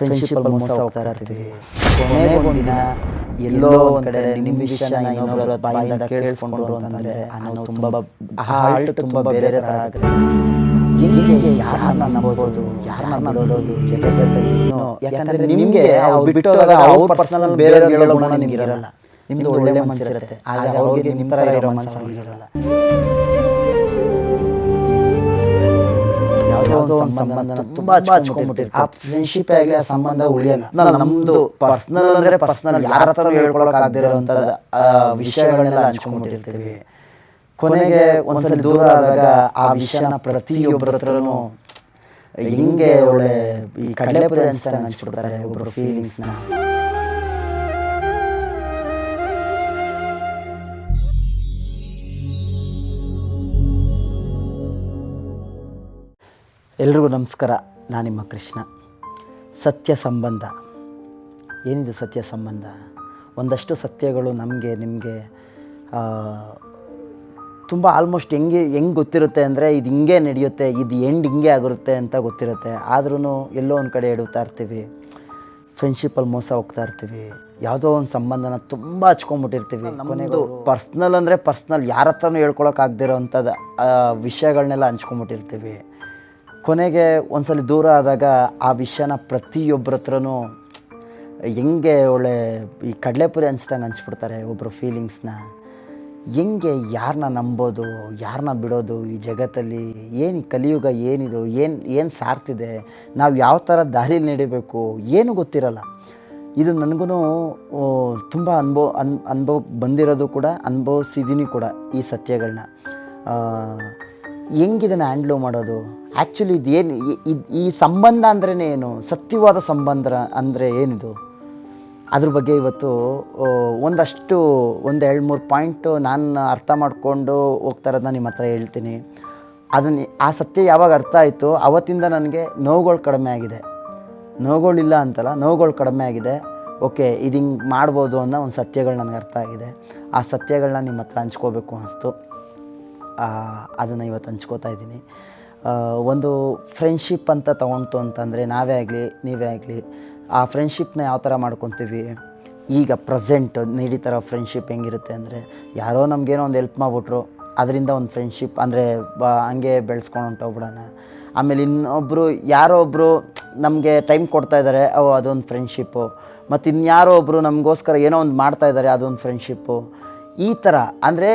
Friendship ಮೋಸ ಹೋಗ್ತಾ ಇರ್ತೀವಿ. ಕೊನೆಗೊಂದಿನ ಎಲ್ಲೋ ಒಂದ್ ಕಡೆ ನಿಮ್ಮ ವಿಷಯನ ಇನ್ನೊಬ್ಬರ ಬಾಯಿಂದ ಕೇಳಿಸ್ಕೊಂಡ್ರು ಅಂತಂದ್ರೆ ನಾವು ತುಂಬ ಹಾಲ್ಟ್ ತುಂಬಾ ಬೇರೆ ಥರ ಆಗುತ್ತೆ. ಹೀಗೆ ಯಾರನ್ನ ನಂಬೋದು ಯಾರನ್ನ ನಂಬೋದು ಜೊತೆ ಜೊತೆ ಏನೋ ಯಾಕಂದ್ರೆ ನಿಮ್ಗೆ ಅವ್ರು ಬಿಟ್ಟು ಹೋದಾಗ ಅವ್ರ ಪರ್ಸನಲ್ ಬೇರೆ ಹೇಳೋ ಗುಣ ನಿಮ್ಗೆ ಇರಲ್ಲ. ನಿಮ್ದು ಒಳ್ಳೆ ಮನಸ್ಸಿರುತ್ತೆ ಆದ್ರೆ ಅವ್ರಿಗೆ ನಿಮ್ಮ ಥರ ಇರೋ ಮನಸ್ಸು ಇರಲ್ಲ. ಯಾವುದೋ ಒಂದು ಸಂಬಂಧ ತುಂಬಾ ಹಚ್ಕೊಂಡ್ಬಿಟ್ಟಿರ್ತಾರೆ ಆ ಫ್ರೆಂಡ್ಶಿಪ್ ಆಗಿ ಆ ಸಂಬಂಧ ಉಳಿಯಲ್ಲ? ನಾನು ನಮ್ದು ಪರ್ಸನಲ್ ಅಂದ್ರೆ ಪರ್ಸನಲ್ ಯಾರ ಹತ್ರ ಹೇಳ್ಕೊಳಕ್ ಆ ವಿಷಯಗಳನ್ನೆಲ್ಲ ಹಂಚ್ಕೊಂಡ್ಬಿಟ್ಟಿರ್ತೀವಿ. ಕೊನೆಗೆ ಒಂದ್ಸಲ ದೂರ ಆದಾಗ ಆ ವಿಷಯನ ಪ್ರತಿಯೊಬ್ಬರ ಹತ್ರನೂ ಹಿಂಗೆ ಒಳ್ಳೆ ಈ ಕಡಲೆಪುರಿ ಹಂಚ್ದಂಗೆ ಹಂಚ್ಬಿಡ್ತಾರೆ ಒಬ್ಬರು ಫೀಲಿಂಗ್ಸ್ನ ಎಲ್ರಿಗೂ ನಮಸ್ಕಾರ. ನಾನು ನಿಮ್ಮ ಕೃಷ್ಣ. ಸತ್ಯ ಸಂಬಂಧ. ಏನಿದು ಸತ್ಯ ಸಂಬಂಧ? ಒಂದಷ್ಟು ಸತ್ಯಗಳು ನಮಗೆ ನಿಮಗೆ ತುಂಬ ಆಲ್ಮೋಸ್ಟ್ ಹೆಂಗೆ ಹೆಂಗೆ ಗೊತ್ತಿರುತ್ತೆ ಅಂದರೆ ಇದು ಹಿಂಗೆ ನಡೆಯುತ್ತೆ ಇದು ಎಂಡ್ ಹಿಂಗೆ ಆಗಿರುತ್ತೆ ಅಂತ ಗೊತ್ತಿರುತ್ತೆ. ಆದ್ರೂ ಎಲ್ಲೋ ಒಂದು ಕಡೆ ಎಡುತ್ತಾ ಇರ್ತೀವಿ. ಫ್ರೆಂಡ್ಶಿಪ್ಪಲ್ಲಿ ಮೋಸ ಹೋಗ್ತಾ ಇರ್ತೀವಿ. ಯಾವುದೋ ಒಂದು ಸಂಬಂಧನ ತುಂಬ ಹಚ್ಕೊಂಬಿಟ್ಟಿರ್ತೀವಿ. ನಮ್ಮದು ಪರ್ಸ್ನಲ್ ಅಂದರೆ ಪರ್ಸ್ನಲ್ ಯಾರ ಹತ್ರನೂ ಹೇಳ್ಕೊಳಕ್ಕಾಗದಿರೋ ಅಂಥದ್ದು ವಿಷಯಗಳನ್ನೆಲ್ಲ ಹಂಚ್ಕೊಂಡ್ಬಿಟ್ಟಿರ್ತೀವಿ ಕೊನೆಗೆ ಒಂದ್ಸಲ ದೂರ ಆದಾಗ ಆ ವಿಷಯನ ಪ್ರತಿಯೊಬ್ಬರ ಹತ್ರನೂ ಹೆಂಗೆ ಒಳ್ಳೆ ಈ ಕಡಲೆಪುರಿ ಹಂಚ್ದಂಗೆ ಹಂಚ್ಬಿಡ್ತಾರೆ ಒಬ್ಬರು ಫೀಲಿಂಗ್ಸ್ನ ಹೆಂಗೆ ಯಾರನ್ನ ನಂಬೋದು ಯಾರನ್ನ ಬಿಡೋದು ಈ ಜಗತ್ತಲ್ಲಿ? ಏನು ಕಲಿಯುಗ ಏನಿದು? ಏನು ಏನು ಸಾರ್ತಿದೆ ನಾವು ಯಾವ ಥರ ದಾರಿಲಿ ನಡಿಬೇಕು? ಏನು ಗೊತ್ತಿರಲ್ಲ. ಇದು ನನಗೂ ತುಂಬ ಅನುಭವ ಅನ್ ಅನುಭವಕ್ಕೆ ಬಂದಿರೋದು ಕೂಡ ಅನುಭವಿಸಿದ್ದೀನಿ ಕೂಡ ಈ ಸತ್ಯಗಳನ್ನ ಹೆಂಗಿದನ್ನು ಹ್ಯಾಂಡ್ಲು ಮಾಡೋದು? ಆ್ಯಕ್ಚುಲಿ ಇದೇನು ಇದು ಈ ಸಂಬಂಧ ಅಂದ್ರೇ ಏನು? ಸತ್ಯವಾದ ಸಂಬಂಧ ಅಂದರೆ ಏನಿದು? ಅದ್ರ ಬಗ್ಗೆ ಇವತ್ತು ಒಂದಷ್ಟು, ಒಂದು ಎರಡು ಮೂರು ಪಾಯಿಂಟು ನಾನು ಅರ್ಥ ಮಾಡಿಕೊಂಡು ಹೋಗ್ತಾ ಇರೋದನ್ನ ನಿಮ್ಮ ಹತ್ರ ಹೇಳ್ತೀನಿ. ಅದನ್ನು ಆ ಸತ್ಯ ಯಾವಾಗ ಅರ್ಥ ಆಯಿತು, ಅವತ್ತಿಂದ ನನಗೆ ನೋವುಗಳು ಕಡಿಮೆ ಆಗಿದೆ. ನೋವುಗಳಿಲ್ಲ ಅಂತಲ್ಲ, ನೋವುಗಳು ಕಡಿಮೆ ಆಗಿದೆ. ಓಕೆ, ಇದು ಹಿಂಗೆ ಮಾಡ್ಬೋದು ಅನ್ನೋ ಒಂದು ಸತ್ಯಗಳು ನನಗೆ ಅರ್ಥ ಆಗಿದೆ. ಆ ಸತ್ಯಗಳನ್ನ ನಿಮ್ಮ ಹತ್ರ ಹಂಚ್ಕೋಬೇಕು ಅನಿಸ್ತು. ಅದನ್ನು ಇವತ್ತು ಹಂಚ್ಕೋತಾ ಇದ್ದೀನಿ. ಒಂದು ಫ್ರೆಂಡ್ಶಿಪ್ ಅಂತ ತೊಗೊಳ್ತು ಅಂತಂದರೆ ನಾವೇ ಆಗಲಿ, ನೀವೇ ಆಗಲಿ, ಆ ಫ್ರೆಂಡ್ಶಿಪ್ನ ಯಾವ ಥರ ಮಾಡ್ಕೊತೀವಿ? ಈಗ ಪ್ರೆಸೆಂಟ್ ನಡೀತಾರೋ ಫ್ರೆಂಡ್ಶಿಪ್ ಹೆಂಗಿರುತ್ತೆ ಅಂದರೆ ಯಾರೋ ನಮಗೇನೋ ಒಂದು ಹೆಲ್ಪ್ ಮಾಡಿಬಿಟ್ರು, ಅದರಿಂದ ಒಂದು ಫ್ರೆಂಡ್ಶಿಪ್ ಅಂದರೆ ಬ, ಹಂಗೆ ಬೆಳೆಸ್ಕೊಂಡು ಹೊಂಟೋಗ್ಬಿಡೋಣ. ಆಮೇಲೆ ಇನ್ನೊಬ್ಬರು ಯಾರೋ ಒಬ್ಬರು ನಮಗೆ ಟೈಮ್ ಕೊಡ್ತಾ ಇದ್ದಾರೆ ಅವು ಅದೊಂದು ಫ್ರೆಂಡ್ಶಿಪ್ಪು ಮತ್ತು ಇನ್ಯಾರೋ ಒಬ್ಬರು ನಮಗೋಸ್ಕರ ಏನೋ ಒಂದು ಮಾಡ್ತಾ ಇದ್ದಾರೆ ಅದೊಂದು ಫ್ರೆಂಡ್ಶಿಪ್ಪು ಈ ಥರ ಅಂದರೆ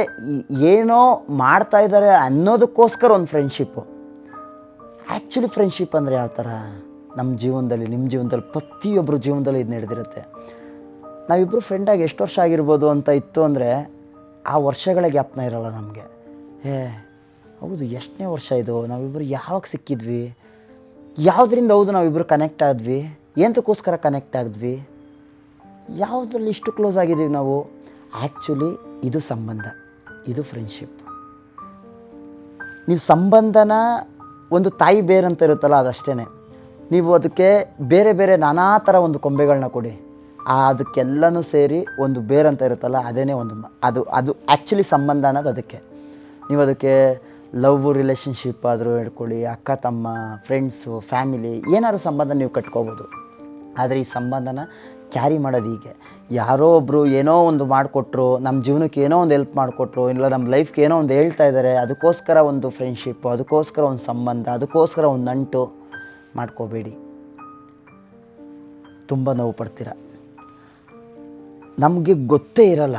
ಏನೋ ಮಾಡ್ತಾ ಇದ್ದಾರೆ ಅನ್ನೋದಕ್ಕೋಸ್ಕರ ಒಂದು ಫ್ರೆಂಡ್ಶಿಪ್ಪು ಆ್ಯಕ್ಚುಲಿ ಫ್ರೆಂಡ್ಶಿಪ್ ಅಂದರೆ ಯಾವ ಥರ ನಮ್ಮ ಜೀವನದಲ್ಲಿ ನಿಮ್ಮ ಜೀವನದಲ್ಲಿ ಪ್ರತಿಯೊಬ್ಬರು ಜೀವನದಲ್ಲಿ ಇದು ನಡೆದಿರುತ್ತೆ ನಾವಿಬ್ಬರು ಫ್ರೆಂಡಾಗಿ ಎಷ್ಟು ವರ್ಷ ಆಗಿರ್ಬೋದು ಅಂತ ಇತ್ತು ಅಂದರೆ, ಆ ವರ್ಷಗಳ ಜ್ಞಾಪನ ಇರೋಲ್ಲ ನಮಗೆ. ಏ ಹೌದು, ಎಷ್ಟನೇ ವರ್ಷ ಇದು? ನಾವಿಬ್ಬರು ಯಾವಾಗ ಸಿಕ್ಕಿದ್ವಿ? ಯಾವುದರಿಂದ ಹೌದು ನಾವಿಬ್ಬರು ಕನೆಕ್ಟ್ ಆದ್ವಿ? ಎಂತಕ್ಕೋಸ್ಕರ ಕನೆಕ್ಟ್ ಆದ್ವಿ ಯಾವುದ್ರಲ್ಲಿ ಇಷ್ಟು ಕ್ಲೋಸ್ ಆಗಿದ್ದೀವಿ ನಾವು? ಆ್ಯಕ್ಚುಲಿ ಇದು ಸಂಬಂಧ. ಇದು ಫ್ರೆಂಡ್ಶಿಪ್ ನೀವು ಸಂಬಂಧನ ಒಂದು ತಾಯಿ ಬೇರ್ ಅಂತ ಇರುತ್ತಲ್ಲ ಅದಷ್ಟೇ ನೀವು ಅದಕ್ಕೆ ಬೇರೆ ಬೇರೆ ನಾನಾ ಥರ ಒಂದು ಕೊಂಬೆಗಳನ್ನ ಕೊಡಿ. ಅದಕ್ಕೆಲ್ಲನೂ ಸೇರಿ ಒಂದು ಬೇರಂತ ಇರುತ್ತಲ್ಲ ಅದೇ ಒಂದು ಅದು ಅದು ಆ್ಯಕ್ಚುಲಿ ಸಂಬಂಧ ಅನ್ನೋದು ಅದಕ್ಕೆ. ನೀವು ಅದಕ್ಕೆ ಲವ್ ರಿಲೇಷನ್ಶಿಪ್ ಆದರೂ ಹೇಳ್ಕೊಳ್ಳಿ, ಅಕ್ಕ, ತಮ್ಮ ಫ್ರೆಂಡ್ಸು ಫ್ಯಾಮಿಲಿ ಏನಾದ್ರು ಸಂಬಂಧ ನೀವು ಕಟ್ಕೋಬೋದು. ಆದರೆ ಈ ಸಂಬಂಧನ ಕ್ಯಾರಿ ಮಾಡೋದು ಹೀಗೆ. ಯಾರೋ ಒಬ್ಬರು ಏನೋ ಒಂದು ಮಾಡಿಕೊಟ್ರು ನಮ್ಮ ಜೀವನಕ್ಕೆ ಏನೋ ಒಂದು ಹೆಲ್ಪ್ ಮಾಡಿಕೊಟ್ರು, ಇಲ್ಲ ನಮ್ಮ ಲೈಫ್ಗೆ ಏನೋ ಒಂದು ಹೇಳ್ತಾ ಇದ್ದಾರೆ ಅದಕ್ಕೋಸ್ಕರ ಒಂದು ಫ್ರೆಂಡ್ಶಿಪ್ಪು ಅದಕ್ಕೋಸ್ಕರ ಒಂದು ಸಂಬಂಧ, ಅದಕ್ಕೋಸ್ಕರ ಒಂದು ನಂಟು ಮಾಡ್ಕೋಬೇಡಿ. ತುಂಬ ನೋವು ಪಡ್ತೀರ? ನಮಗೆ ಗೊತ್ತೇ ಇರಲ್ಲ.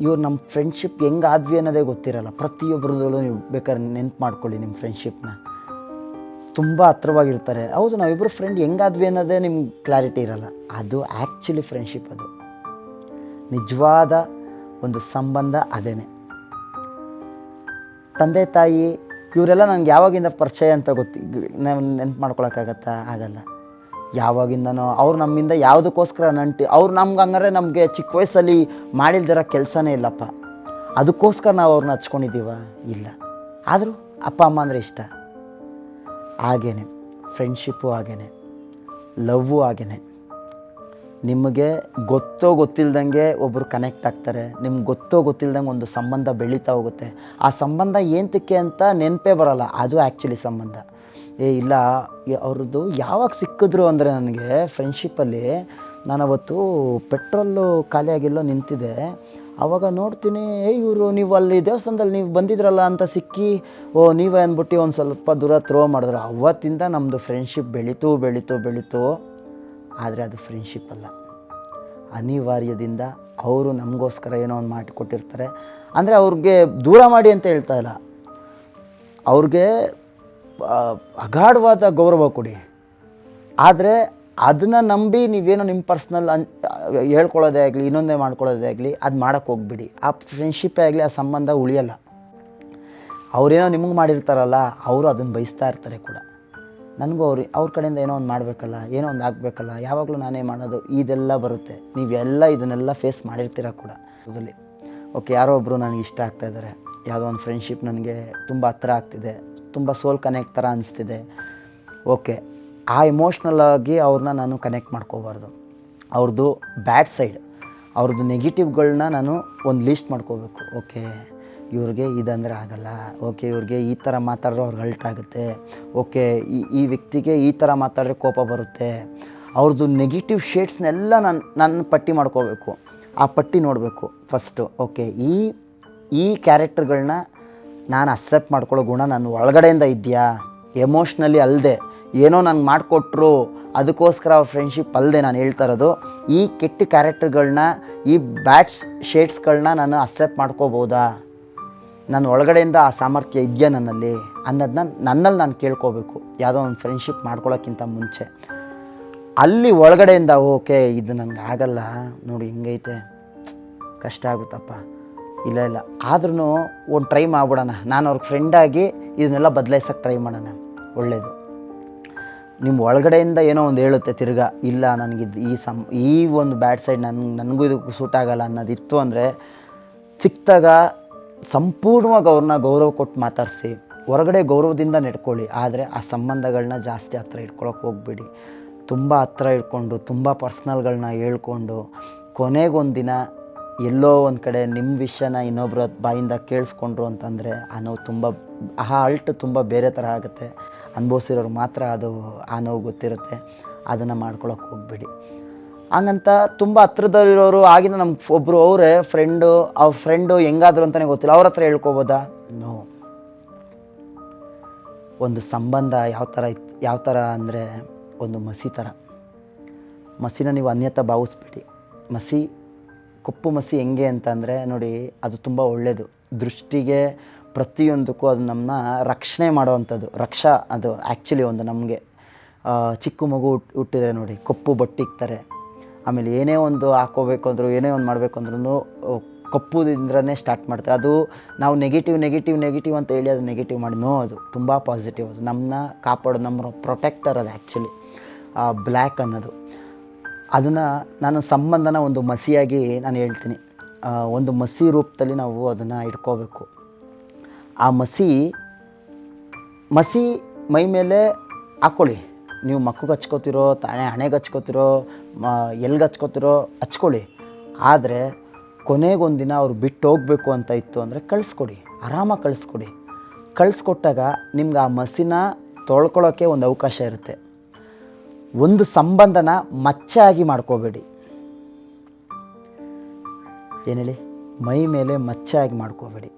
ಇವ್ರು ನಮ್ಮ ಫ್ರೆಂಡ್ಶಿಪ್ ಹೆಂಗಾದ್ವಿ ಅನ್ನೋದೇ ಗೊತ್ತಿರಲ್ಲ. ಪ್ರತಿಯೊಬ್ಬರದಲ್ಲೂ ನೀವು ಬೇಕಾದ್ರೆ ನೆನ್ಪು ಮಾಡ್ಕೊಳ್ಳಿ ನಿಮ್ಮ ಫ್ರೆಂಡ್ಶಿಪ್ನ ತುಂಬ ಹತ್ರವಾಗಿರ್ತಾರೆ. ಹೌದು ನಾವಿಬ್ಬರು ಫ್ರೆಂಡ್ ಹೆಂಗಾದ್ವಿ ಅನ್ನೋದೇ ನಿಮ್ಗೆ ಕ್ಲಾರಿಟಿ ಇರಲ್ಲ. ಅದು ಆ್ಯಕ್ಚುಲಿ ಫ್ರೆಂಡ್ಶಿಪ್ ಅದು. ನಿಜವಾದ ಒಂದು ಸಂಬಂಧ ಅದೇನೆ. ತಂದೆ, ತಾಯಿ, ಇವರೆಲ್ಲ ನನಗೆ ಯಾವಾಗಿಂದ ಪರಿಚಯ ಅಂತ ಗೊತ್ತಿ ನಾನು ನೆನ್ಪು ಮಾಡ್ಕೊಳಕ್ಕಾಗತ್ತಾ? ಆಗಲ್ಲ. ಯಾವಾಗಿಂದನೋ ಅವ್ರು ನಮ್ಮಿಂದ ಯಾವುದಕ್ಕೋಸ್ಕರ ನಂಟಿ, ಅವ್ರು ನಮ್ಗೆ ಹಂಗಾರೆ ನಮಗೆ ಚಿಕ್ಕ ವಯಸ್ಸಲ್ಲಿ ಮಾಡಿಲ್ದಿರೋ ಕೆಲಸನೇ ಇಲ್ಲಪ್ಪ. ಅದಕ್ಕೋಸ್ಕರ ನಾವು ಅವ್ರನ್ನ ಹಚ್ಕೊಂಡಿದ್ದೀವ? ಇಲ್ಲ. ಆದರೂ ಅಪ್ಪ, ಅಮ್ಮ ಅಂದರೆ ಇಷ್ಟ. ಹಾಗೇನೆ ಫ್ರೆಂಡ್ಶಿಪ್ಪು ಹಾಗೇನೆ ಲವ್ವು ಹಾಗೇನೆ ನಿಮಗೆ ಗೊತ್ತೋ ಗೊತ್ತಿಲ್ದಂಗೆ ಒಬ್ಬರು ಕನೆಕ್ಟ್ ಆಗ್ತಾರೆ, ನಿಮ್ಗೆ ಗೊತ್ತೋ ಗೊತ್ತಿಲ್ದಂಗೆ ಒಂದು ಸಂಬಂಧ ಬೆಳೀತಾ ಹೋಗುತ್ತೆ. ಆ ಸಂಬಂಧ ಏಂತಕ್ಕೆ ಅಂತ ನೆನಪೇ ಬರೋಲ್ಲ, ಅದು ಆ್ಯಕ್ಚುಲಿ ಸಂಬಂಧ. ಏ, ಇಲ್ಲ ಅವ್ರದ್ದು ಯಾವಾಗ ಸಿಕ್ಕಿದ್ರು ಅಂದರೆ ನನಗೆ ಫ್ರೆಂಡ್ಶಿಪ್ಪಲ್ಲಿ ನಾನು ಅವತ್ತು ಪೆಟ್ರೋಲು ಖಾಲಿಯಾಗಿಲ್ಲೋ ನಿಂತಿದ್ದೆ ಆವಾಗ ನೋಡ್ತೀನಿ, ಏ ಇವರು, ನೀವು ಅಲ್ಲಿ ದೇವಸ್ಥಾನದಲ್ಲಿ ನೀವು ಬಂದಿದ್ರಲ್ಲ ಅಂತ ಸಿಕ್ಕಿ, ಓ, ನೀವೇ ಅಂದ್ಬಿಟ್ಟು ಒಂದು ಸ್ವಲ್ಪ ದೂರ ಥ್ರೋ ಮಾಡಿದ್ರು. ಅವತ್ತಿಂದ ನಮ್ಮದು ಫ್ರೆಂಡ್ಶಿಪ್ ಬೆಳೀತು ಬೆಳೀತು ಬೆಳೀತು. ಆದರೆ ಅದು ಫ್ರೆಂಡ್ಶಿಪ್ ಅಲ್ಲ. ಅನಿವಾರ್ಯದಿಂದ ಅವರು ನಮಗೋಸ್ಕರ ಏನೋ ಒಂದು ಮಾಡಿಕೊಟ್ಟಿರ್ತಾರೆ. ಅಂದರೆ ಅವ್ರಿಗೆ ದೂರ ಮಾಡಿ ಅಂತ ಹೇಳ್ತಾ ಇಲ್ಲ. ಅವ್ರಿಗೆ ಅಗಾಢವಾದ ಗೌರವ ಕೊಡಿ. ಆದರೆ ಅದನ್ನು ನಂಬಿ ನೀವೇನೋ ನಿಮ್ಮ ಪರ್ಸ್ನಲ್ ಅನ್ ಹೇಳ್ಕೊಳ್ಳೋದೇ ಆಗಲಿ, ಇನ್ನೊಂದೇ ಮಾಡ್ಕೊಳ್ಳೋದೇ ಆಗಲಿ, ಅದು ಮಾಡೋಕ್ಕೆ ಹೋಗ್ಬಿಡಿ. ಆ ಫ್ರೆಂಡ್ಶಿಪ್ಪೇ ಆಗಲಿ, ಆ ಸಂಬಂಧ ಉಳಿಯಲ್ಲ. ಅವರೇನೋ ನಿಮಗೆ ಮಾಡಿರ್ತಾರಲ್ಲ, ಅವರು ಅದನ್ನು ಬಯಸ್ತಾ ಇರ್ತಾರೆ ಕೂಡ. ನನಗೂ ಅವ್ರು, ಅವ್ರ ಕಡೆಯಿಂದ ಏನೋ ಒಂದು ಮಾಡಬೇಕಲ್ಲ, ಏನೋ ಒಂದು ಆಗಬೇಕಲ್ಲ, ಯಾವಾಗಲೂ ನಾನೇ ಮಾಡೋದು, ಇದೆಲ್ಲ ಬರುತ್ತೆ. ನೀವೆಲ್ಲ ಇದನ್ನೆಲ್ಲ ಫೇಸ್ ಮಾಡಿರ್ತೀರ ಕೂಡ. ಅದರಲ್ಲಿ. ಓಕೆ ಯಾರೋ ಒಬ್ಬರು ನನಗೆ ಇಷ್ಟ ಆಗ್ತಾ ಇದ್ದಾರೆ ಯಾವುದೋ ಒಂದು ಫ್ರೆಂಡ್ಶಿಪ್ ನನಗೆ ತುಂಬ ಹತ್ರ ಆಗ್ತಿದೆ, ತುಂಬ ಸೋಲ್ ಕನೆಕ್ಟ್ ಥರ ಅನಿಸ್ತಿದೆ. ಓಕೆ ಆ ಇಮೋಷ್ನಲ್ ಆಗಿ ಅವ್ರನ್ನ ನಾನು ಕನೆಕ್ಟ್ ಮಾಡ್ಕೋಬಾರ್ದು. ಅವ್ರದ್ದು ಬ್ಯಾಡ್ ಸೈಡ್ ಅವ್ರದ್ದು ನೆಗೆಟಿವ್ಗಳನ್ನ ನಾನು ಒಂದು ಲೀಸ್ಟ್ ಮಾಡ್ಕೋಬೇಕು. ಓಕೆ ಇವ್ರಿಗೆ ಇದಂದರೆ ಆಗಲ್ಲ. ಓಕೆ ಇವ್ರಿಗೆ ಈ ಥರ ಮಾತಾಡಿದ್ರೆ ಅವ್ರಿಗೆ ಹಲ್ಟ್ ಆಗುತ್ತೆ. ಓಕೆ ಈ ಈ ವ್ಯಕ್ತಿಗೆ ಈ ಥರ ಮಾತಾಡಿದ್ರೆ ಕೋಪ ಬರುತ್ತೆ. ಅವ್ರದ್ದು ನೆಗೆಟಿವ್ ಶೇಡ್ಸ್ನೆಲ್ಲ ನಾನು ನನ್ನ ಪಟ್ಟಿ ಮಾಡ್ಕೋಬೇಕು. ಆ ಪಟ್ಟಿ ನೋಡಬೇಕು ಫಸ್ಟು ಓಕೆ ಈ ಈ ಕ್ಯಾರೆಕ್ಟರ್ಗಳನ್ನ ನಾನು ಅಕ್ಸೆಪ್ಟ್ ಮಾಡ್ಕೊಳ್ಳೋ ಗುಣ ನಾನು ಒಳಗಡೆಯಿಂದ ಇದೆಯಾ? ಎಮೋಷ್ನಲಿ ಅಲ್ಲದೆ ಏನೋ ನಂಗೆ ಮಾಡಿಕೊಟ್ರು, ಅದಕ್ಕೋಸ್ಕರ ಫ್ರೆಂಡ್ಶಿಪ್ ಅಲ್ಲದೆ ನಾನು ಹೇಳ್ತಾ ಇರೋದು. ಈ ಕೆಟ್ಟ ಕ್ಯಾರೆಕ್ಟರ್ಗಳನ್ನ ಈ ಬ್ಯಾಟ್ಸ್ ಶೇಡ್ಸ್ಗಳನ್ನ ನಾನು ಅಕ್ಸೆಪ್ಟ್ ಮಾಡ್ಕೋಬೋದಾ? ನನ್ನ ಒಳಗಡೆಯಿಂದ ಆ ಸಾಮರ್ಥ್ಯ ಇದೆಯಾ ನನ್ನಲ್ಲಿ? ಅನ್ನೋದನ್ನ ನನ್ನಲ್ಲಿ ನಾನು ಕೇಳ್ಕೋಬೇಕು. ಯಾವುದೋ ಒಂದು ಫ್ರೆಂಡ್ಶಿಪ್ ಮಾಡ್ಕೊಳ್ಳೋಕ್ಕಿಂತ ಮುಂಚೆ. ಅಲ್ಲಿ ಒಳಗಡೆಯಿಂದ, ಓಕೆ, ಇದು ನನಗೆ ಆಗಲ್ಲ. ನೋಡಿ, ಹಿಂಗೈತೆ. ಕಷ್ಟ ಆಗುತ್ತಪ್ಪ. ಇಲ್ಲ ಇಲ್ಲ. ಆದ್ರೂ ಒಂದು ಟ್ರೈ ಮಾಡ್ಬಿಡೋಣ. ನಾನು ಅವ್ರಿಗೆ ಫ್ರೆಂಡಾಗಿ ಇದನ್ನೆಲ್ಲ ಬದಲಾಯಿಸೋಕ್ಕೆ ಟ್ರೈ ಮಾಡೋಣ. ಒಳ್ಳೆಯದು ನಿಮ್ಮ ಒಳಗಡೆಯಿಂದ ಏನೋ ಒಂದು ಹೇಳುತ್ತೆ, ತಿರ್ಗಾ, ಇಲ್ಲ ನನಗಿದ್ದು ಈ ಸಮ್, ಈ ಒಂದು ಬ್ಯಾಡ್ ಸೈಡ್ ನನ್ಗೆ ನನಗೂ ಇದಕ್ಕೂ ಸೂಟ್ ಆಗಲ್ಲ ಅನ್ನೋದಿತ್ತು ಅಂದರೆ ಸಿಕ್ತಾಗ ಸಂಪೂರ್ಣವಾಗಿ ಅವ್ರನ್ನ ಗೌರವ ಕೊಟ್ಟು ಮಾತಾಡಿಸಿ, ಹೊರಗಡೆ ಗೌರವದಿಂದ ನಡ್ಕೊಳ್ಳಿ. ಆದರೆ ಆ ಸಂಬಂಧಗಳನ್ನ ಜಾಸ್ತಿ ಹತ್ರ ಇಟ್ಕೊಳಕ್ಕೆ ಹೋಗ್ಬೇಡಿ. ತುಂಬ ಹತ್ರ ಇಟ್ಕೊಂಡು, ತುಂಬ ಪರ್ಸ್ನಲ್ಗಳನ್ನ ಹೇಳ್ಕೊಂಡು, ಕೊನೆಗೊಂದಿನ ದಿನ ಎಲ್ಲೋ ಒಂದು ಕಡೆ ನಿಮ್ಮ ವಿಷಯನ ಇನ್ನೊಬ್ಬರ ಬಾಯಿಂದ ಕೇಳಿಸ್ಕೊಂಡ್ರು ಅಂತಂದರೆ ಆ ನೋವು ತುಂಬ ಆ ಅಲ್ಟ್ ತುಂಬ ಬೇರೆ ಥರ ಆಗುತ್ತೆ. ಅನುಭವಿಸಿರೋರು ಮಾತ್ರ ಅದು ಆ ನೋವು ಗೊತ್ತಿರುತ್ತೆ. ಅದನ್ನು ಮಾಡ್ಕೊಳಕ್ಕೆ ಹೋಗ್ಬೇಡಿ. ಹಂಗಂತ ತುಂಬ ಹತ್ರದಲ್ಲಿರೋರು ಆಗಿನ ನಮ್ಗೆ ಒಬ್ಬರು ಅವರೇ, ಫ್ರೆಂಡು, ಅವ್ರ ಫ್ರೆಂಡು ಹೆಂಗಾದ್ರು ಅಂತಲೇ ಗೊತ್ತಿಲ್ಲ. ಅವ್ರ ಹತ್ರ ಹೇಳ್ಕೊಬೋದಾ? ನೋ. ಒಂದು ಸಂಬಂಧ ಯಾವ ಥರ ಇತ್ತು ಯಾವ ಥರ ಅಂದರೆ ಒಂದು ಮಸಿ ಥರ ಮಸಿನ ನೀವು ಅನ್ಯತಾ ಭಾವಿಸ್ಬೇಡಿ. ಮಸಿ ಕಪ್ಪು ಮಸಿ ಹೆಂಗೆ ಅಂತಂದರೆ ನೋಡಿ, ಅದು ತುಂಬ ಒಳ್ಳೆಯದು ದೃಷ್ಟಿಗೆ ಪ್ರತಿಯೊಂದಕ್ಕೂ ಅದು ನಮ್ಮನ್ನ ರಕ್ಷಣೆ ಮಾಡೋವಂಥದ್ದು. ರಕ್ಷಾ ಅದು ಆ್ಯಕ್ಚುಲಿ ಒಂದು ನಮಗೆ. ಚಿಕ್ಕ ಮಗು ಹುಟ್, ಹುಟ್ಟಿದರೆ ನೋಡಿ, ಕಪ್ಪು ಬಟ್ಟಿಕ್ತಾರೆ ಆಮೇಲೆ ಏನೇ ಒಂದು ಹಾಕೋಬೇಕು ಅಂದರೂ, ಏನೇ ಒಂದು ಮಾಡಬೇಕು ಅಂದ್ರೂ ಕಪ್ಪುದಿಂದನೇ ಸ್ಟಾರ್ಟ್ ಮಾಡ್ತಾರೆ. ಅದು ನಾವು ನೆಗೆಟಿವ್ ನೆಗೆಟಿವ್ ನೆಗೆಟಿವ್ ಅಂತ ಹೇಳಿ ಅದು ನೆಗೆಟಿವ್ ಮಾಡಿ, ನೋ, ಅದು ತುಂಬ ಪಾಸಿಟಿವ್ ಅದು. ನಮ್ಮನ್ನ ಕಾಪಾಡೋದು ನಮ್ಮ ಪ್ರೊಟೆಕ್ಟರ್ ಅದು ಆ್ಯಕ್ಚುಲಿ ಬ್ಲ್ಯಾಕ್ ಅನ್ನೋದು. ಅದನ್ನು ನಾನು ಸಂಬಂಧನ ಒಂದು ಮಸಿಯಾಗಿ ನಾನು ಹೇಳ್ತೀನಿ. ಒಂದು ಮಸಿ ರೂಪದಲ್ಲಿ ನಾವು ಅದನ್ನು ಇಟ್ಕೋಬೇಕು. ಆ ಮಸಿ ಮಸಿ ಮೈ ಮೇಲೆ ಹಾಕ್ಕೊಳ್ಳಿ ನೀವು ಮಕ್ಕಗೆ ಹಚ್ಕೋತಿರೋ ತಾನೇ ಹಣೆಗೆ ಹಚ್ಕೋತಿರೋ ಮ, ಎಲ್ಗೆ ಹಚ್ಕೋತಿರೋ ಹಚ್ಕೊಳ್ಳಿ. ಆದರೆ ದಿನ ಅವ್ರು ಬಿಟ್ಟು ಹೋಗಬೇಕು ಅಂತ ಇತ್ತು ಅಂದರೆ ಕಳಿಸ್ಕೊಡಿ. ಆರಾಮಾಗಿ ಕಳಿಸ್ಕೊಡಿ. ಕಳಿಸ್ಕೊಟ್ಟಾಗ ನಿಮ್ಗೆ ಆ ಮಸಿನ ತೊಳ್ಕೊಳ್ಳೋಕ್ಕೆ ಒಂದು ಅವಕಾಶ ಇರುತ್ತೆ. ಒಂದು ಸಂಬಂಧನ ಮಚ್ಚಾಗಿ ಮಾಡ್ಕೋಬೇಡಿ. ಏನು ಮೈ ಮೇಲೆ ಮಚ್ಚಾಗಿ ಮಾಡ್ಕೋಬೇಡಿ.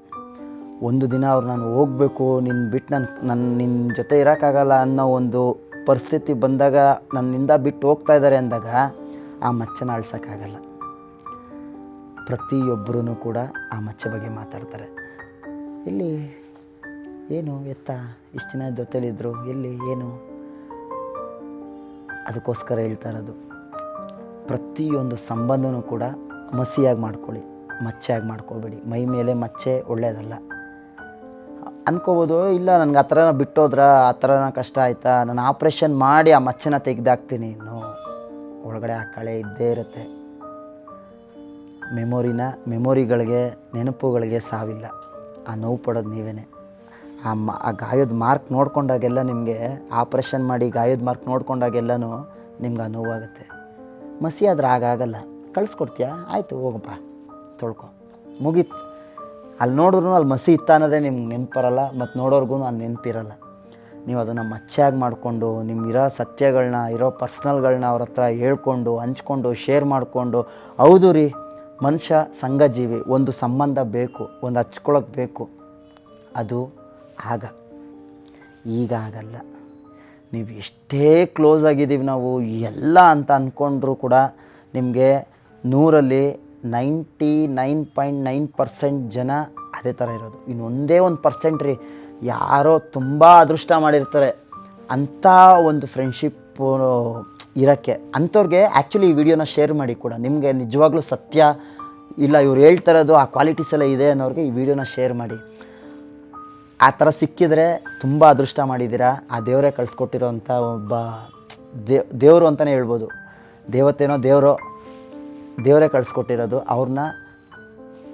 ಒಂದು ದಿನ ಅವ್ರು ನಾನು ಹೋಗಬೇಕು ನಿನ್ನ ಬಿಟ್ಟು ನನ್ನ ನನ್ನ ನಿನ್ನ ಜೊತೆ ಇರೋಕ್ಕಾಗಲ್ಲ ಅನ್ನೋ ಒಂದು ಪರಿಸ್ಥಿತಿ ಬಂದಾಗ, ನನ್ನಿಂದ ಬಿಟ್ಟು ಹೋಗ್ತಾ ಇದ್ದಾರೆ ಅಂದಾಗ, ಆ ಮಚ್ಚನ ಅಳ್ಸೋಕ್ಕಾಗಲ್ಲ. ಪ್ರತಿಯೊಬ್ಬರೂ ಕೂಡ ಆ ಮಚ್ಚೆ ಬಗ್ಗೆ ಮಾತಾಡ್ತಾರೆ. ಇಲ್ಲಿ ಏನು ಎತ್ತ? ಇಷ್ಟು ದಿನ ಜೊತೆಲಿದ್ದರು ಎಲ್ಲಿ? ಏನು? ಅದಕ್ಕೋಸ್ಕರ ಹೇಳ್ತಾ ಇರೋದು. ಪ್ರತಿಯೊಂದು ಸಂಬಂಧನೂ ಕೂಡ ಮಸಿಯಾಗಿ ಮಾಡ್ಕೊಳ್ಳಿ. ಮಚ್ಚೆಯಾಗಿ ಮಾಡ್ಕೋಬೇಡಿ. ಮೈ ಮೇಲೆ ಮಚ್ಚೆ ಒಳ್ಳೆಯದಲ್ಲ. ಅನ್ಕೋಬೋದು, ಇಲ್ಲ, ನನಗೆ ಆ ಥರನ ಬಿಟ್ಟೋದ್ರ? ಆ ಥರನ ಕಷ್ಟ ಆಯಿತಾ? ನಾನು ಆಪ್ರೇಷನ್ ಮಾಡಿ ಆ ಮಚ್ಚೆನ ತೆಗೆದಾಕ್ತೀನಿ. ನೋ, ಒಳಗಡೆ ಆ ಕಳೆ ಇದ್ದೇ ಇರುತ್ತೆ. ಮೆಮೊರಿನ, ಮೆಮೊರಿಗಳಿಗೆ, ನೆನಪುಗಳಿಗೆ ಸಾವಿಲ್ಲ. ಆ ನೋವು ಪಡೋದು ನೀವೇ ಆ ಮ ಆ ಗಾಯದ ಮಾರ್ಕ್ ನೋಡ್ಕೊಂಡಾಗೆಲ್ಲ ನಿಮಗೆ ಆಪ್ರೇಷನ್ ಮಾಡಿ ಗಾಯದ ಮಾರ್ಕ್ ನೋಡ್ಕೊಂಡಾಗೆಲ್ಲನೂ ನಿಮ್ಗೆ ಆ ನೋವಾಗುತ್ತೆ. ಮಸಿ ಆದ್ರೆ ಆಗಾಗಲ್ಲ ಕಳಿಸ್ಕೊಡ್ತೀಯಾ? ಆಯಿತು, ಹೋಗಪ್ಪ. ತೊಳ್ಕೊ. ಮುಗೀತು. ಅಲ್ಲಿ ನೋಡಿದ್ರು ಅಲ್ಲಿ ಮಸಿ ಇತ್ತ ಅನ್ನೋದೇ ನಿಮ್ಗೆ ನೆನಪರಲ್ಲ ಮತ್ತು ನೋಡೋರ್ಗು ಅಲ್ಲಿ ನೆನಪಿರಲ್ಲ. ನೀವು ಅದನ್ನು ಮಚ್ಚಾಗಿ ಮಾಡಿಕೊಂಡು ನಿಮ್ಗಿರೋ ಸತ್ಯಗಳನ್ನ ಇರೋ ಪರ್ಸ್ನಲ್ಗಳನ್ನ ಅವ್ರ ಹತ್ರ ಹೇಳ್ಕೊಂಡು, ಹಂಚ್ಕೊಂಡು, ಶೇರ್ ಮಾಡಿಕೊಂಡು, ಹೌದು ರೀ, ಮನುಷ್ಯ ಸಂಘಜೀವಿ, ಒಂದು ಸಂಬಂಧ ಬೇಕು, ಒಂದು ಹಚ್ಕೊಳಕ್ಕೆ ಬೇಕು. ಅದು ಆಗ ಈಗ ಆಗಲ್ಲ ನೀವು ಎಷ್ಟೇ ಕ್ಲೋಸ್ ಆಗಿದ್ದೀವಿ ನಾವು ಎಲ್ಲ ಅಂತ ಅಂದ್ಕೊಂಡ್ರೂ ಕೂಡ ನಿಮಗೆ ನೂರಲ್ಲಿ ninety nine point nine percent ಜನ ಅದೇ ಥರ ಇರೋದು. ಇನ್ನು ಒಂದೇ ಒಂದು ಪರ್ಸೆಂಟ್ ರೀ, ಯಾರೋ ತುಂಬ ಅದೃಷ್ಟ ಮಾಡಿರ್ತಾರೆ. ಅಂಥ ಒಂದು ಫ್ರೆಂಡ್ಶಿಪ್ಪು ಇರೋಕ್ಕೆ ಅಂಥವ್ರಿಗೆ ಆ್ಯಕ್ಚುಲಿ ಈ ವಿಡಿಯೋನ ಶೇರ್ ಮಾಡಿ ಕೂಡ. ನಿಮಗೆ ನಿಜವಾಗ್ಲೂ ಸತ್ಯ ಇಲ್ಲ, ಇವ್ರು ಹೇಳ್ತಿರೋದು ಆ ಕ್ವಾಲಿಟೀಸ್ ಎಲ್ಲ ಇದೆ ಅನ್ನೋರಿಗೆ ಈ ವಿಡಿಯೋನ ಶೇರ್ ಮಾಡಿ. ಆ ಥರ ಸಿಕ್ಕಿದರೆ ತುಂಬ ಅದೃಷ್ಟ ಮಾಡಿದ್ದೀರಾ? ಆ ದೇವರೇ ಕಳಿಸ್ಕೊಟ್ಟಿರೋಂಥ ಒಬ್ಬ ದೇವ್ ದೇವರು ಅಂತಲೇ ಹೇಳ್ಬೋದು. ದೇವತೆನೋ ದೇವರೋ, ದೇವರೇ ಕಳಿಸ್ಕೊಟ್ಟಿರೋದು, ಅವ್ರನ್ನ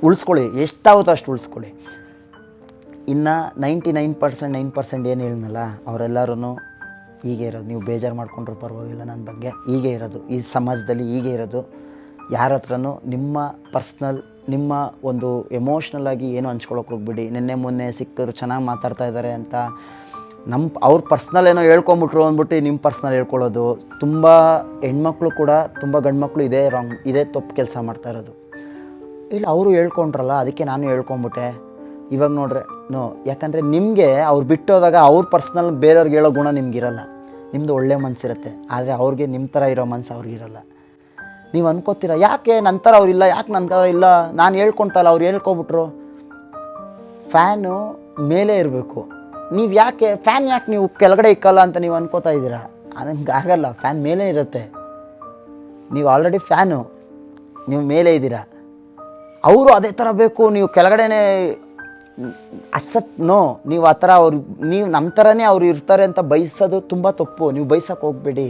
ಉಳಿಸ್ಕೊಳ್ಳಿ, ಎಷ್ಟಾಗುತ್ತೋ ಅಷ್ಟು ಉಳಿಸ್ಕೊಳ್ಳಿ. ಇನ್ನು ninety nine percent nine percent ಏನು ಹೇಳಿದ್ನಲ್ಲ ಅವರೆಲ್ಲರೂ ಹೀಗೆ ಇರೋದು. ನೀವು ಬೇಜಾರು ಮಾಡ್ಕೊಂಡ್ರೂ ಪರವಾಗಿಲ್ಲ ನನ್ನ ಬಗ್ಗೆ. ಹೀಗೆ ಇರೋದು. ಈ ಸಮಾಜದಲ್ಲಿ ಹೀಗೆ ಇರೋದು. ಯಾರ ಹತ್ರನೂ ನಿಮ್ಮ ಪರ್ಸ್ನಲ್ ನಿಮ್ಮ ಒಂದು ಎಮೋಷ್ನಲ್ ಆಗಿ ಏನು ಹಂಚ್ಕೊಳಕ್ಕೆ ಹೋಗ್ಬಿಡಿ. ನಿನ್ನೆ ಮೊನ್ನೆ ಸಿಕ್ಕರು ಚೆನ್ನಾಗಿ ಮಾತಾಡ್ತಾ ಇದ್ದಾರೆ ಅಂತ ನಮ್ಮ ಅವ್ರ ಪರ್ಸ್ನಲ್ ಏನೋ ಹೇಳ್ಕೊಂಬಿಟ್ರು ಅಂದ್ಬಿಟ್ಟು ನಿಮ್ಮ ಪರ್ಸ್ನಲ್ ಹೇಳ್ಕೊಳ್ಳೋದು. ತುಂಬ ಹೆಣ್ಮಕ್ಳು ಕೂಡ, ತುಂಬ ಗಂಡ್ಮಕ್ಳು ಇದೇ ರಾಂಗ್ ಇದೇ ತಪ್ಪು ಕೆಲಸ ಮಾಡ್ತಾ ಇರೋದು. ಇಲ್ಲ, ಅವರು ಹೇಳ್ಕೊಂಡ್ರಲ್ಲ, ಅದಕ್ಕೆ ನಾನು ಹೇಳ್ಕೊಂಬಿಟ್ಟೆ. ಇವಾಗ ನೋಡ್ರೆ, ನೋ, ಯಾಕಂದರೆ ನಿಮಗೆ ಅವ್ರು ಬಿಟ್ಟೋದಾಗ ಅವ್ರ ಪರ್ಸ್ನಲ್ ಬೇರೆಯವ್ರಿಗೆ ಹೇಳೋ ಗುಣ ನಿಮ್ಗಿರಲ್ಲ. ನಿಮ್ಮದು ಒಳ್ಳೆ ಮನಸ್ಸಿರುತ್ತೆ ಆದರೆ ಅವ್ರಿಗೆ ನಿಮ್ಮ ಥರ ಇರೋ ಮನಸ್ಸು ಅವ್ರಿಗಿರಲ್ಲ. ನೀವು ಅನ್ಕೋತೀರ, ಯಾಕೆ ನಂತರ ಅವರಿಲ್ಲ, ಯಾಕೆ ನನ್ನ ಇಲ್ಲ? ನಾನು ಹೇಳ್ಕೊತಲ್ಲ, ಅವ್ರು ಹೇಳ್ಕೊಬಿಟ್ರು. ಫ್ಯಾನು ಮೇಲೆ ಇರಬೇಕು. ನೀವು ಯಾಕೆ, ಫ್ಯಾನ್ ಯಾಕೆ ನೀವು ಕೆಳಗಡೆ ಇಕ್ಕಲ್ಲ? ಅಂತ ನೀವು ಅನ್ಕೋತಾ ಇದ್ದೀರಾ? ಅದಂಗೆ ಆಗಲ್ಲ, ಫ್ಯಾನ್ ಮೇಲೆ ಇರುತ್ತೆ. ನೀವು ಆಲ್ರೆಡಿ ಫ್ಯಾನು, ನೀವು ಮೇಲೆ ಇದ್ದೀರಾ? ಅವರು ಅದೇ ಥರ ಬೇಕು, ನೀವು ಕೆಳಗಡೆನೇ ಅಸೆಪ್ಟ್ ನೋ, ನೀವು ಆ ಥರ ಅವ್ರು, ನೀವು ನಮ್ಮ ಥರನೇ ಅವ್ರು ಇರ್ತಾರೆ ಅಂತ ಬಯಸೋದು ತುಂಬ ತಪ್ಪು. ನೀವು ಬಯಸೋಕೆ ಹೋಗ್ಬೇಡಿ.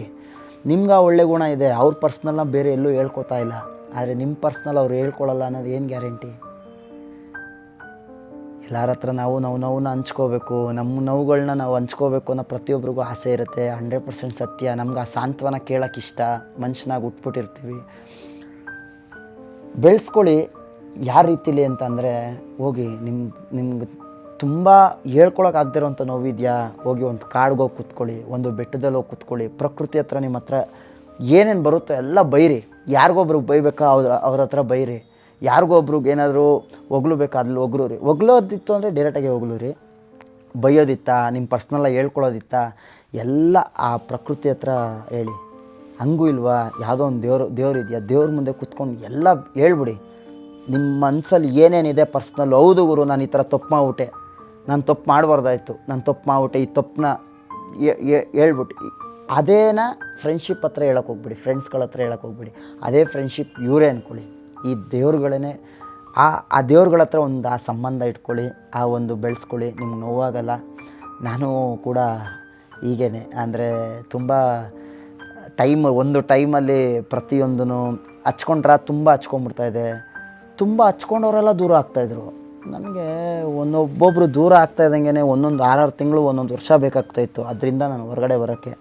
ನಿಮ್ಗೆ ಆ ಒಳ್ಳೆ ಗುಣ ಇದೆ, ಅವ್ರ ಪರ್ಸ್ನಲ್ನ ಬೇರೆ ಎಲ್ಲೂ ಹೇಳ್ಕೊತಾ ಇಲ್ಲ. ಆದರೆ ನಿಮ್ಮ ಪರ್ಸ್ನಲ್ ಅವ್ರು ಹೇಳ್ಕೊಳಲ್ಲ ಅನ್ನೋದು ಏನು ಗ್ಯಾರಂಟಿ ಎಲ್ಲರ ಹತ್ರ ನಾವು ನಾವು ನೋವನ್ನ ಹಂಚ್ಕೋಬೇಕು ನಮ್ಮ ನೋವುಗಳನ್ನ ನಾವು ಹಂಚ್ಕೋಬೇಕು ಅನ್ನೋ ಪ್ರತಿಯೊಬ್ಬರಿಗೂ ಆಸೆ ಇರುತ್ತೆ. ಹಂಡ್ರೆಡ್ ಪರ್ಸೆಂಟ್ ಸತ್ಯ. ನಮ್ಗೆ ಆ ಸಾಂತ್ವನ ಕೇಳೋಕೆ ಇಷ್ಟ. ಮನುಷ್ಯನಾಗಿ ಉಟ್ಬಿಟ್ಟಿರ್ತೀವಿ. ಬೆಳೆಸ್ಕೊಳ್ಳಿ ಯಾವ ರೀತಿಲಿ ಅಂತಂದರೆ, ಹೋಗಿ ನಿಮ್ಮ ನಿಮ್ಗೆ ತುಂಬ ಹೇಳ್ಕೊಳಕ್ಕೆ ಆಗದಿರೋಂಥ ನೋವಿದೆಯಾ? ಹೋಗಿ ಒಂದು ಕಾಡ್ಗೆ ಹೋಗಿ ಕೂತ್ಕೊಳ್ಳಿ, ಒಂದು ಬೆಟ್ಟದಲ್ಲಿ ಹೋಗಿ ಕೂತ್ಕೊಳ್ಳಿ, ಪ್ರಕೃತಿ ಹತ್ರ ನಿಮ್ಮ ಹತ್ರ ಏನೇನು ಬರುತ್ತೋ ಎಲ್ಲ ಬೈರಿ. ಯಾರಿಗೊಬ್ರಿಗೆ ಬೈಬೇಕಾ? ಅವ್ರ ಅವ್ರ ಹತ್ರ ಬೈರಿ. ಯಾರಿಗೊಬ್ರಿಗೆ ಏನಾದರೂ ಒಗಲು ಬೇಕಾ? ಅದ್ರಲ್ಲಿ ಒಗ್ರು ರೀ. ಒಗ್ಲೋದಿತ್ತು ಅಂದರೆ ಡೈರೆಕ್ಟಾಗಿ ಹೊಗ್ಲು ರೀ. ಬೈಯೋದಿತ್ತಾ? ನಿಮ್ಮ ಪರ್ಸ್ನಲ್ಲಾಗಿ ಹೇಳ್ಕೊಳ್ಳೋದಿತ್ತಾ ಎಲ್ಲ ಆ ಪ್ರಕೃತಿ ಹತ್ರ ಹೇಳಿ. ಹಂಗೂ ಇಲ್ವಾ? ಯಾವುದೋ ಒಂದು ದೇವ್ರು ದೇವ್ರು ಇದೆಯಾ? ದೇವ್ರ ಮುಂದೆ ಕೂತ್ಕೊಂಡು ಎಲ್ಲ ಹೇಳ್ಬಿಡಿ. ನಿಮ್ಮ ಮನಸ್ಸಲ್ಲಿ ಏನೇನಿದೆ ಪರ್ಸ್ನಲ್ ಹೌದು ಗುರು, ನಾನು ಈ ಥರ ತಪ್ಪು ಮಾಡ್ಬಿಟ್ಟೆ. ನಾನು ತಪ್ಪು ಮಾಡಬಾರ್ದಾಯ್ತು, ನಾನು ತಪ್ಪು ಮಾಡ್ಬಿಟ್ಟೆ, ಈ ತಪ್ಪನ್ನ ಹೇಳ್ಬಿಟ್ಟು. ಅದೇನ ಫ್ರೆಂಡ್ಶಿಪ್ ಹತ್ರ ಹೇಳಕ್ಕೆ ಹೋಗ್ಬಿಡಿ ಫ್ರೆಂಡ್ಸ್ಗಳ ಹತ್ರ ಹೇಳಕ್ಕೆ ಹೋಗ್ಬಿಡಿ. ಅದೇ ಫ್ರೆಂಡ್ಶಿಪ್ ಇವರೇ ಅಂದ್ಕೊಳ್ಳಿ ಈ ದೇವ್ರುಗಳೇ ಆ ಆ ದೇವ್ರುಗಳ ಹತ್ರ ಒಂದು, ಆ ಸಂಬಂಧ ಇಟ್ಕೊಳ್ಳಿ, ಆ ಒಂದು ಬೆಳೆಸ್ಕೊಳ್ಳಿ, ನಿಮ್ಗೆ ನೋವಾಗಲ್ಲ. ನಾನು ಕೂಡ ಹೀಗೇ ಅಂದರೆ ತುಂಬ ಟೈಮ್, ಒಂದು ಟೈಮಲ್ಲಿ ಪ್ರತಿಯೊಂದೂ ಹಚ್ಕೊಂಡ್ರ ತುಂಬ ಹಚ್ಕೊಂಡ್ಬಿಡ್ತಾಯಿದೆ ತುಂಬ ಹಚ್ಕೊಂಡವರೆಲ್ಲ ದೂರ ಆಗ್ತಾಯಿದ್ರು ನನಗೆ ಒಂದೊಬ್ಬೊಬ್ಬರು ದೂರ ಆಗ್ತಾ ಇದ್ದಂಗೆ ಒಂದೊಂದು ಆರಾರು ತಿಂಗಳು, ಒಂದೊಂದು ವರ್ಷ ಬೇಕಾಗ್ತಾಯಿತ್ತು. ಅದರಿಂದ ನಾನು ಹೊರಗಡೆ ಬರೋಕ್ಕೆ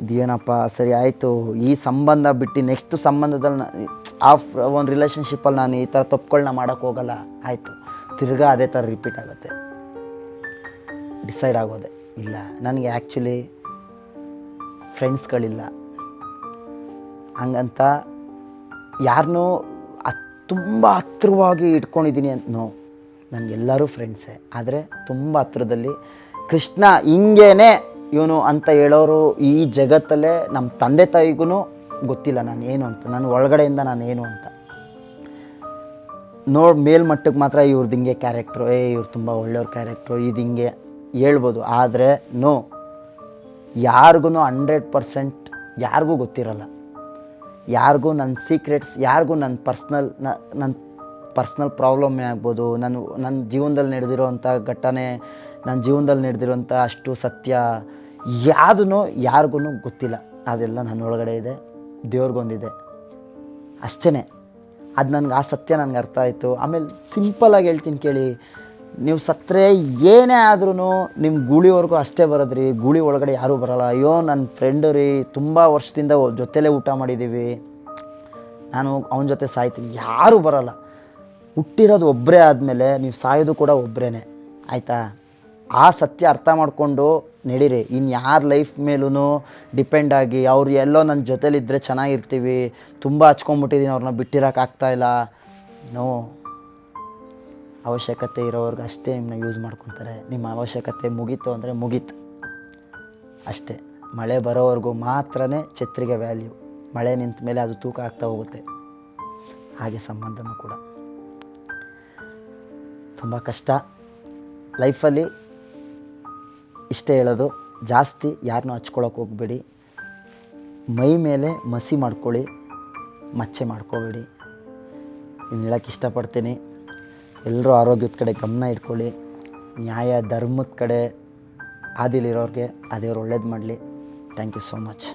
ಇದೇನಪ್ಪ ಸರಿ ಆಯಿತು. ಈ ಸಂಬಂಧ ಬಿಟ್ಟು ನೆಕ್ಸ್ಟ್ ಸಂಬಂಧದಲ್ಲಿ ನಾನು ಆ ಒಂದು ರಿಲೇಷನ್ಶಿಪ್ಪಲ್ಲಿ ನಾನು ಈ ಥರ ತಪ್ಪುಗಳನ್ನ ಮಾಡೋಕ್ಕೆ ಹೋಗಲ್ಲ. ಆಯಿತು. ತಿರ್ಗಾ ಅದೇ ಥರ ರಿಪೀಟ್ ಆಗುತ್ತೆ. ಡಿಸೈಡ್ ಆಗೋದೆ. ಇಲ್ಲ. ನನಗೆ ಆ್ಯಕ್ಚುಲಿ ಫ್ರೆಂಡ್ಸ್ಗಳಿಲ್ಲ ಹಂಗಂತ ಯಾರನ್ನೂ ತುಂಬ ಹತ್ತಿರವಾಗಿ ಇಟ್ಕೊಂಡಿದ್ದೀನಿ ಅಂತ ನೋ. ನನಗೆಲ್ಲರೂ ಫ್ರೆಂಡ್ಸೇ ಆದರೆ ತುಂಬ ಹತ್ರದಲ್ಲಿ ಕೃಷ್ಣ ಹಿಂಗೇನೆ ಇವನು ಅಂತ ಹೇಳೋರು ಈ ಜಗತ್ತಲ್ಲೇ ನಮ್ಮ ತಂದೆ ತಾಯಿಗೂ ಗೊತ್ತಿಲ್ಲ ನಾನು ಏನು ಅಂತ. ನಾನು ಒಳಗಡೆಯಿಂದ ನಾನು ಏನು ಅಂತ. ನೋಡಿ ಮೇಲ್ಮಟ್ಟಕ್ಕೆ ಮಾತ್ರ ಇವ್ರದ್ದು ಹಿಂಗೆ ಕ್ಯಾರೆಕ್ಟ್ರು ಏ ಇವ್ರು ತುಂಬ ಒಳ್ಳೆಯವ್ರ ಕ್ಯಾರೆಕ್ಟ್ರು ಇದು ಹಿಂಗೆ ಹೇಳ್ಬೋದು. ಆದರೆ ನೋ ಯಾರಿಗೂ ಹಂಡ್ರೆಡ್ ಪರ್ಸೆಂಟ್ ಯಾರಿಗೂ ಗೊತ್ತಿರಲ್ಲ. ಯಾರಿಗೂ ನನ್ನ ಸೀಕ್ರೆಟ್ಸ್ ಯಾರಿಗೂ ನನ್ನ ಪರ್ಸ್ನಲ್ ನನ್ನ ಪರ್ಸ್ನಲ್ ಪ್ರಾಬ್ಲಮ್ಮೇ ಆಗ್ಬೋದು, ನಾನು, ನನ್ನ ಜೀವನದಲ್ಲಿ ನಡೆದಿರೋವಂಥ ಘಟನೆ, ನನ್ನ ಜೀವನದಲ್ಲಿ ನಡೆದಿರುವಂಥ ಅಷ್ಟು ಸತ್ಯ ಯಾವುದೂ ಯಾರಿಗೂ ಗೊತ್ತಿಲ್ಲ. ಅದೆಲ್ಲ ನನ್ನ ಒಳಗಡೆ ಇದೆ, ದೇವ್ರಿಗೊಂದಿದೆ. ಅಷ್ಟೇ ಅದು ನನಗೆ, ಆ ಸತ್ಯ ನನಗೆ ಅರ್ಥ ಆಯಿತು. ಆಮೇಲೆ ಸಿಂಪಲಾಗಿ ಹೇಳ್ತೀನಿ ಕೇಳಿ, ನೀವು ಸತ್ತರೆ ಏನೇ ಆದ್ರೂ ನಿಮ್ಮ ಗೂಳಿವರೆಗೂ ಅಷ್ಟೇ ಬರೋದ್ರಿ, ಗೂಳಿ ಒಳಗಡೆ ಯಾರೂ ಬರಲ್ಲ. ಅಯ್ಯೋ ನನ್ನ ಫ್ರೆಂಡು ರೀ, ತುಂಬ ವರ್ಷದಿಂದ ಜೊತೆಲೇ ಊಟ ಮಾಡಿದ್ದೀವಿ ನಾನು ಅವನ ಜೊತೆ ಸಾಯ್ತೀನಿ, ಯಾರೂ ಬರೋಲ್ಲ. ಹುಟ್ಟಿರೋದು ಒಬ್ಬರೇ ಆದಮೇಲೆ ನೀವು ಸಾಯೋದು ಕೂಡ ಒಬ್ಬರೇ ಆಯಿತಾ? ಆ ಸತ್ಯ ಅರ್ಥ ಮಾಡಿಕೊಂಡು ನಡೀರಿ. ಇನ್ನು ಯಾರ ಲೈಫ್ ಮೇಲೂ ಡಿಪೆಂಡ್ ಆಗಿ ಅವ್ರು ಎಲ್ಲೋ ನನ್ನ ಜೊತೇಲಿದ್ದರೆ ಚೆನ್ನಾಗಿರ್ತೀವಿ, ತುಂಬ ಹಚ್ಕೊಂಡ್ಬಿಟ್ಟಿದ್ದೀನಿ ಅವ್ರನ್ನ ಬಿಟ್ಟಿರೋಕ್ಕಾಗ್ತಾ ಇಲ್ಲ. ನೋ. ಅವಶ್ಯಕತೆ ಇರೋರ್ಗೆ ಅಷ್ಟೇ ನಿಮ್ಮನ್ನ ಯೂಸ್ ಮಾಡ್ಕೊತಾರೆ. ನಿಮ್ಮ ಅವಶ್ಯಕತೆ ಮುಗೀತು ಅಂದರೆ ಮುಗೀತು. ಅಷ್ಟೇ. ಮಳೆ ಬರೋವರೆಗೂ ಮಾತ್ರ ಛತ್ರಿಗೆ ವ್ಯಾಲ್ಯೂ ಮಳೆ ನಿಂತ ಮೇಲೆ ಅದು ತೂಕ ಆಗ್ತಾ ಹೋಗುತ್ತೆ. ಹಾಗೆ ಸಂಬಂಧನೂ ಕೂಡ. ತುಂಬ ಕಷ್ಟ. ಲೈಫಲ್ಲಿ ಇಷ್ಟೇ ಹೇಳೋದು, ಜಾಸ್ತಿ ಯಾರನ್ನೂ ಹಚ್ಕೊಳಕ್ಕೆ ಹೋಗ್ಬೇಡಿ. ಮೈ ಮೇಲೆ ಮಸಿ ಮಾಡ್ಕೊಳ್ಳಿ, ಮಚ್ಚೆ ಮಾಡ್ಕೋಬೇಡಿ. ಇನ್ನು ಹೇಳೋಕ್ಕೆ ಇಷ್ಟಪಡ್ತೀನಿ. ಎಲ್ಲರೂ ಆರೋಗ್ಯದ ಕಡೆ ಗಮನ ಇಟ್ಕೊಳ್ಳಿ. ನ್ಯಾಯ, ಧರ್ಮದ ಕಡೆ ಆದಿಲಿರೋರಿಗೆ ಆ ದೇವ್ರು ಒಳ್ಳೇದು ಮಾಡಲಿ. Thank you so much